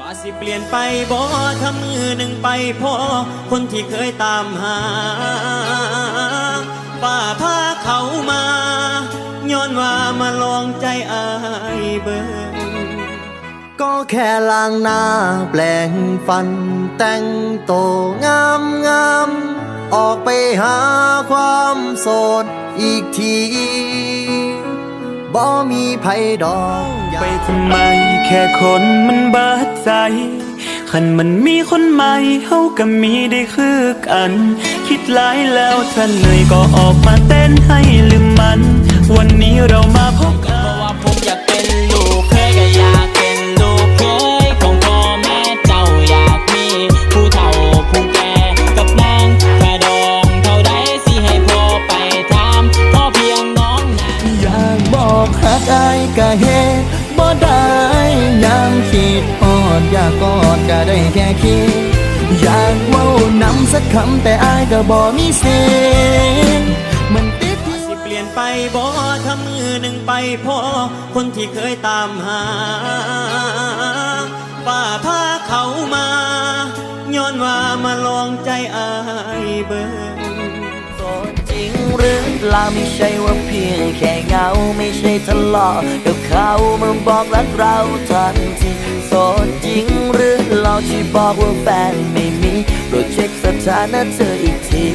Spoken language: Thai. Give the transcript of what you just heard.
ว่าสิเปลี่ยนไปบ่ถ้ามือหนึ่งไปพอคนที่เคยตามหาป่าพาเขามาย้อนว่ามาลองใจอายเบิ่งก็แค่ล้างหน้าแปลงฟัน แต่งโตงามงามออกไปหาความโสดอีกทีบ่มีไผดอก ไปทำไม แค่คนมันบาดใจคันมันมีคนใหม่เฮาก็มีได้คือกัน คิดหลายแล้วถ้าเหนื่อยก็ออกมาเต้นให้ลืมมัน วันนี้เรามาพบกันเพราะว่าผมอยากเป็นลูกเคยก็อยากเป็นลูกเคยของพ่อแม่เจ้าอยากมี ผู้เฒ่าผู้แก่กับนางกระดองเท่าใดสิให้พ่อไปถามพ่อเพียงน้องนางอยากบอกหักอายก็เฮ บ่ได้ยามคิดฮอดอยากกอดก็ได้แค่คิด อยากเว้านำสักคำแต่อายก็บ่มีเสียงมันติดที่สิเปลี่ยนไปบ่ถ้ามือหนึ่งไปพอคนที่เคยตามหาป่าพาเขามาย้อนว่ามาลองใจอายเบิ่งโสดจริงหรือ เปล่าไม่ใช่ว่าเพียงแค่เงาไม่ใช่ทะเลาะกับเขามาบอกรักเราทันทีโสดจริงหรือเราที่บอกว่าแฟนไม่มีโปรดเช็คสถานะเธออีกที